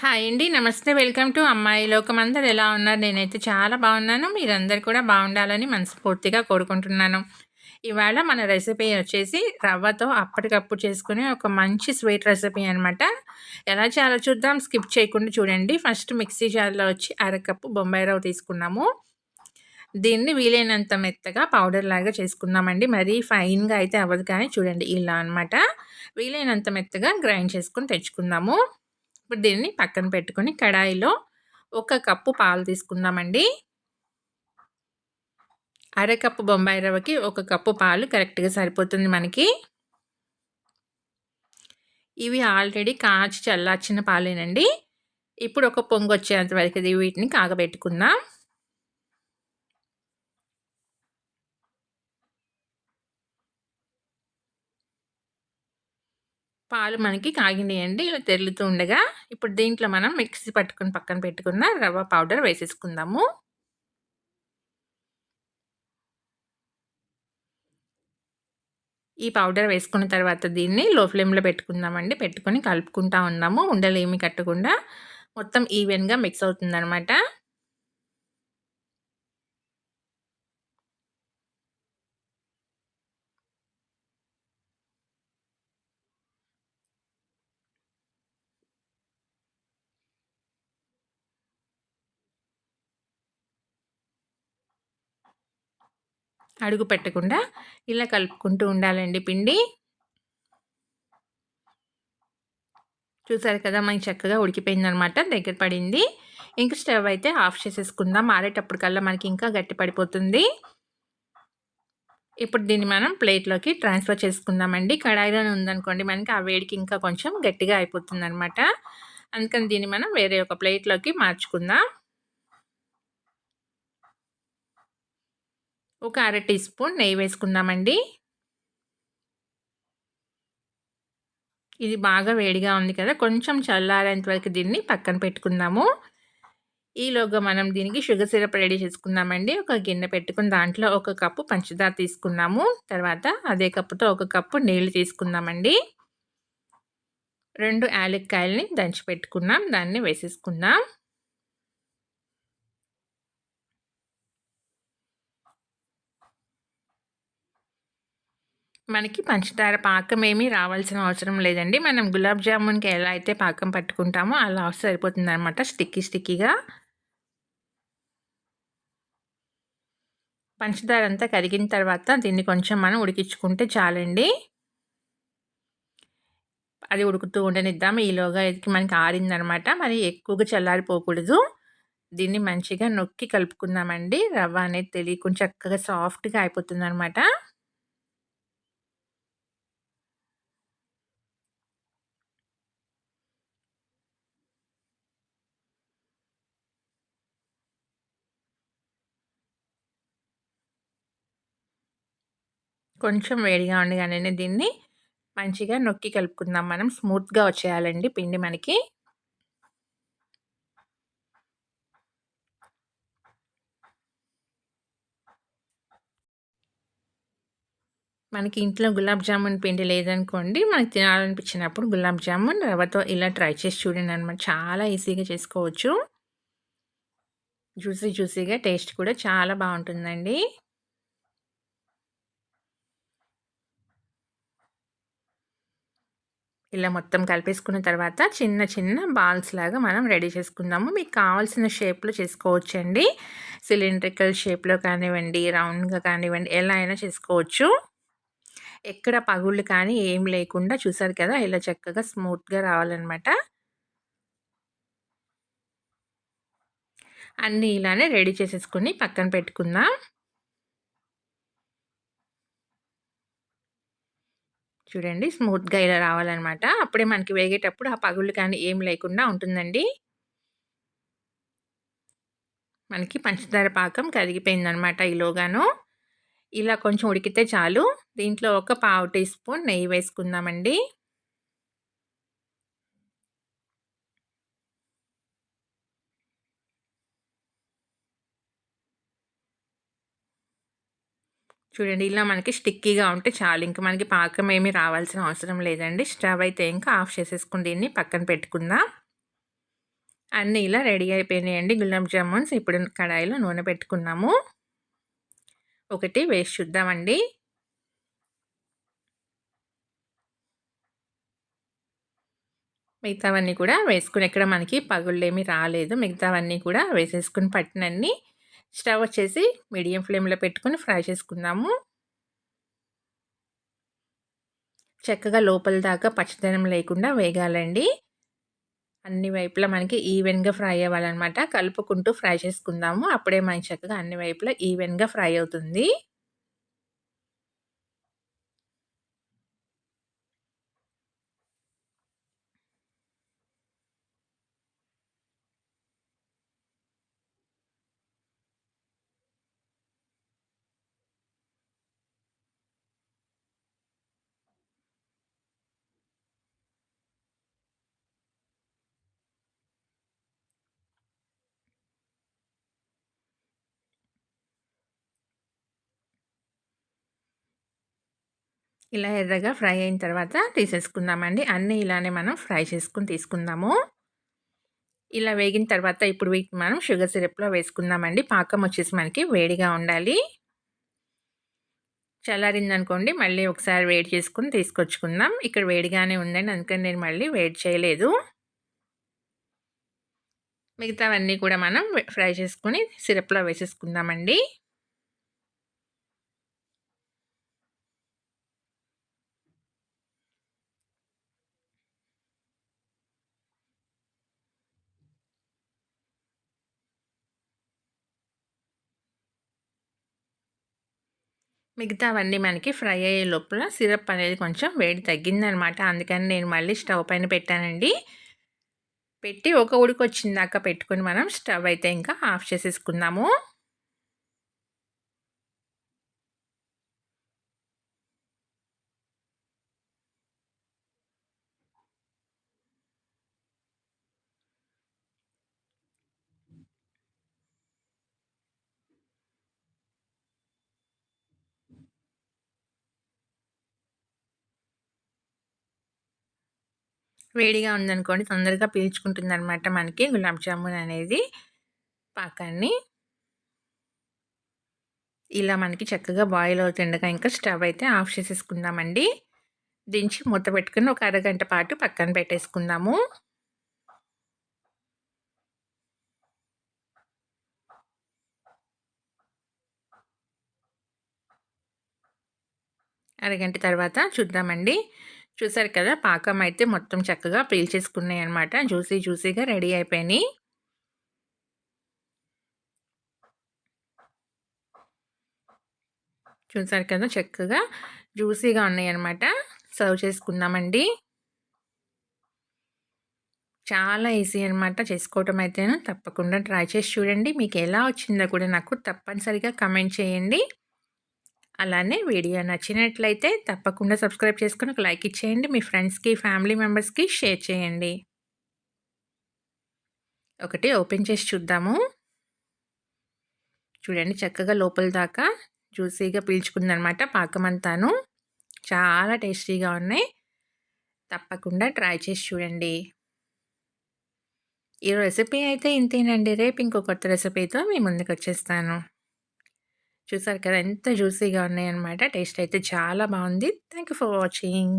Hi అండి నమస్తే welcome to అమ్మాయి లోకం. అందరు ఎలా ఉన్నారు? నేనైతే చాలా బాగున్నాను. మీరందరు కూడా బాగుండాలని మనస్ఫూర్తిగా కోరుకుంటున్నాను. ఇవాళ మన రెసిపీ వచ్చేసి రవ్వతో అప్పటికప్పుడు చేసుకునే ఒక మంచి స్వీట్ రెసిపీ అనమాట ఎలా చేయాలో చూద్దాం. స్కిప్ చేయకుండా చూడండి. ఫస్ట్ మిక్సీ జార్లో వచ్చి అరకప్పు బొంబాయి రవ్వ తీసుకున్నాము. దీన్ని వీలైనంత మెత్తగా పౌడర్ లాగా చేసుకుందామండి. మరీ ఫైన్గా అయితే అవ్వదు కానీ చూడండి ఇలా అనమాట వీలైనంత మెత్తగా గ్రైండ్ చేసుకుని తెచ్చుకుందాము. ఇప్పుడు దీన్ని పక్కన పెట్టుకొని కడాయిలో ఒక కప్పు పాలు తీసుకుందామండి. అరకప్పు బొంబాయి రవ్వకి ఒక కప్పు పాలు కరెక్ట్గా సరిపోతుంది మనకి. ఇవి ఆల్రెడీ కాచి చల్లార్చిన పాలేనండి. ఇప్పుడు ఒక పొంగు వచ్చేంత వరకు వీటిని కాగబెట్టుకుందాం. పాలు మనకి కాగినాయండి ఇలా తెరులుతూ ఉండగా ఇప్పుడు దీంట్లో మనం మిక్సీ పట్టుకుని పక్కన పెట్టుకున్న రవ్వ పౌడర్ వేసేసుకుందాము. ఈ పౌడర్ వేసుకున్న తర్వాత దీన్ని లో ఫ్లేమ్లో పెట్టుకుందామండి. పెట్టుకొని కలుపుకుంటా ఉన్నాము. ఉండలు ఏమి కట్టకుండా. మొత్తం ఈవెన్గా మిక్స్ అవుతుందనమాట అడుగు పెట్టకుండా ఇలా కలుపుకుంటూ ఉండాలండి పిండి. చూసారు కదా మనకి చక్కగా ఉడికిపోయిందనమాట దగ్గర పడింది. ఇంక స్టవ్ అయితే ఆఫ్ చేసేసుకుందాం. ఆడేటప్పటికల్లా మనకి ఇంకా గట్టి పడిపోతుంది. ఇప్పుడు దీన్ని మనం ప్లేట్లోకి ట్రాన్స్ఫర్ చేసుకుందామండి. కడాయిలోనే ఉందనుకోండి మనకి ఆ వేడికి ఇంకా కొంచెం గట్టిగా అయిపోతుంది అనమాట అందుకని దీన్ని మనం వేరే ఒక ప్లేట్లోకి మార్చుకుందాం. ఒక అర టీ స్పూన్ నెయ్యి వేసుకుందామండి. ఇది బాగా వేడిగా ఉంది కదా కొంచెం చల్లారేంత వరకు దీన్ని పక్కన పెట్టుకుందాము. ఈలోగా మనం దీనికి షుగర్ సిరప్ రెడీ చేసుకుందామండి. ఒక గిన్నె పెట్టుకుని దాంట్లో ఒక కప్పు పంచదార తీసుకున్నాము తర్వాత అదే కప్పుతో ఒక కప్పు నీళ్ళు తీసుకుందామండి. రెండు యాలక్కాయలని దంచి పెట్టుకున్నాం దాన్ని వేసేసుకుందాం. మనకి పంచదార పాకం ఏమీ రావాల్సిన అవసరం లేదండి. మనం గులాబ్ జామున్కి ఎలా అయితే పాకం పట్టుకుంటామో అలా సరిపోతుంది అనమాట స్టిక్కీ స్టిక్కీగా. పంచదార అంతా కరిగిన తర్వాత దీన్ని కొంచెం మనం ఉడికించుకుంటే చాలండి. అది ఉడుకుతూ ఉండనిద్దాం ఈలోగా ఇది మనకి ఆరిందనమాట మరి ఎక్కువగా చల్లారిపోకూడదు. దీన్ని మంచిగా నొక్కి కలుపుకుందామండి. రవ్వ అనేది తెలియకుండా చక్కగా సాఫ్ట్గా అయిపోతుంది అనమాట కొంచెం వేడిగా ఉండగానే దీన్ని మంచిగా నొక్కి కలుపుకుందాం. మనం స్మూత్గా వచ్చేయాలండి పిండి మనకి. మనకి ఇంట్లో గులాబ్ జామున్ పిండి లేదనుకోండి మనకి తినాలనిపించినప్పుడు గులాబ్ జామున్ రవ్వతో ఇలా ట్రై చేసి చూడండి అనమాట చాలా ఈజీగా చేసుకోవచ్చు. జ్యూసీ జ్యూసీగా టేస్ట్ కూడా చాలా బాగుంటుందండి. ఇలా మొత్తం కలిపేసుకున్న తర్వాత చిన్న చిన్న బాల్స్ లాగా మనం రెడీ చేసుకుందాము. మీకు కావాల్సిన షేప్లో చేసుకోవచ్చండి. సిలిండ్రికల్ షేప్లో కానివ్వండి రౌండ్గా కానివ్వండి ఎలా అయినా చేసుకోవచ్చు. ఎక్కడ పగుళ్ళు కానీ ఏం లేకుండా చూసారు కదా ఇలా చక్కగా స్మూత్గా రావాలన్నమాట. అన్నీ ఇలానే రెడీ చేసేసుకుని పక్కన పెట్టుకుందాం. చూడండి స్మూత్గా ఇలా రావాలన్నమాట. అప్పుడే మనకి వేగేటప్పుడు ఆ పగుళ్ళు కానీ ఏం లేకుండా ఉంటుందండి. మనకి పంచదార పాకం కరిగిపోయిందనమాట ఈలోగాను. ఇలా కొంచెం ఉడికితే చాలు. దీంట్లో ఒక పావు టీ స్పూన్ నెయ్యి వేసుకుందామండి. చూడండి ఇలా మనకి స్టిక్కీగా ఉంటే చాలు. ఇంకా మనకి పాకం ఏమీ రావాల్సిన అవసరం లేదండి. స్టవ్ అయితే ఇంకా ఆఫ్ చేసేసుకుని దీన్ని పక్కన పెట్టుకుందాం. అన్నీ ఇలా రెడీ అయిపోయినాయండి. గులాబ్ జామున్స్ ఇప్పుడు కడాయిలో నూనె పెట్టుకున్నాము. ఒకటి వేసి చూద్దామండి. మిగతావన్నీ కూడా వేసుకుని ఎక్కడ మనకి పగుళ్ళేమి రాలేదు. మిగతావన్నీ కూడా వేసేసుకుని పట్టినన్నీ స్టవ్ వచ్చేసి మీడియం ఫ్లేమ్లో పెట్టుకుని ఫ్రై చేసుకుందాము. చక్కగా లోపల దాకా పచ్చదనం లేకుండా వేగాలండి. అన్ని వైపులా మనకి ఈవెన్గా ఫ్రై అవ్వాలన్నమాట. కలుపుకుంటూ ఫ్రై చేసుకుందాము. అప్పుడే మనకి చక్కగా అన్ని వైపులా ఈవెన్గా ఫ్రై అవుతుంది. ఇలా ఎర్రగా ఫ్రై అయిన తర్వాత తీసేసుకుందామండి. అన్నీ ఇలానే మనం ఫ్రై చేసుకుని తీసుకుందాము. ఇలా వేగిన తర్వాత ఇప్పుడు వీటిని మనం షుగర్ సిరప్లో వేసుకుందామండి. పాకం వచ్చేసి మనకి వేడిగా ఉండాలి. చల్లారిందనుకోండి మళ్ళీ ఒకసారి వేడి చేసుకుని తీసుకొచ్చుకుందాం. ఇక్కడ వేడిగానే ఉందండి. అందుకని నేను మళ్ళీ వేడి చేయలేదు. మిగతావన్నీ కూడా మనం ఫ్రై చేసుకుని సిరప్లో వేసేసుకుందామండి. మిగతావన్నీ మనకి ఫ్రై అయ్యే లోపల సిరప్ అనేది కొంచెం వేడి తగ్గిందనమాట. అందుకని నేను మళ్ళీ స్టవ్ పైన పెట్టానండి. పెట్టి ఒక ఉడికి వచ్చిందాక పెట్టుకుని మనం స్టవ్ అయితే ఇంకా ఆఫ్ చేసేసుకుందాము. వేడిగా ఉందనుకోండి తొందరగా పీల్చుకుంటుంది అనమాట మనకి గులాబ్ జామున్ అనేది పాకాన్ని. ఇలా మనకి చక్కగా బాయిల్ అవుతుండగా ఇంకా స్టవ్ అయితే ఆఫ్ చేసేసుకుందామండి. దించి మూత పెట్టుకుని ఒక అరగంట పాటు పక్కన పెట్టేసుకుందాము. అరగంట తర్వాత చూద్దామండి. చూసారు కదా? పాకం అయితే మొత్తం చక్కగా పీల్చేసుకున్నాయి అనమాట జ్యూసీ జ్యూసీగా రెడీ అయిపోయినాయి. చూసారు కదా? చక్కగా జ్యూసీగా ఉన్నాయి అనమాట సర్వ్ చేసుకుందామండి. చాలా ఈజీ అనమాట చేసుకోవటం అయితే తప్పకుండా ట్రై చేసి చూడండి. మీకు ఎలా వచ్చిందో కూడా నాకు తప్పనిసరిగా కమెంట్ చేయండి. అలానే వీడియో నచ్చినట్లయితే తప్పకుండా సబ్స్క్రైబ్ చేసుకుని ఒక లైక్ ఇచ్చేయండి. మీ ఫ్రెండ్స్కి ఫ్యామిలీ మెంబర్స్కి షేర్ చేయండి. ఒకటి ఓపెన్ చేసి చూద్దాము. చూడండి చక్కగా లోపల దాకా జ్యూసీగా పీల్చుకుందనమాట పాకమంతాను. చాలా టేస్టీగా ఉన్నాయి. తప్పకుండా ట్రై చేసి చూడండి. ఈ రెసిపీ అయితే ఇంతేనండి. రేపు ఇంకో కొత్త రెసిపీతో మీ ముందుకు వచ్చేస్తాను. చూసారు కదా! ఎంత జ్యూసీగా ఉన్నాయన్నమాట. టేస్ట్ అయితే చాలా బాగుంది. Thank for watching.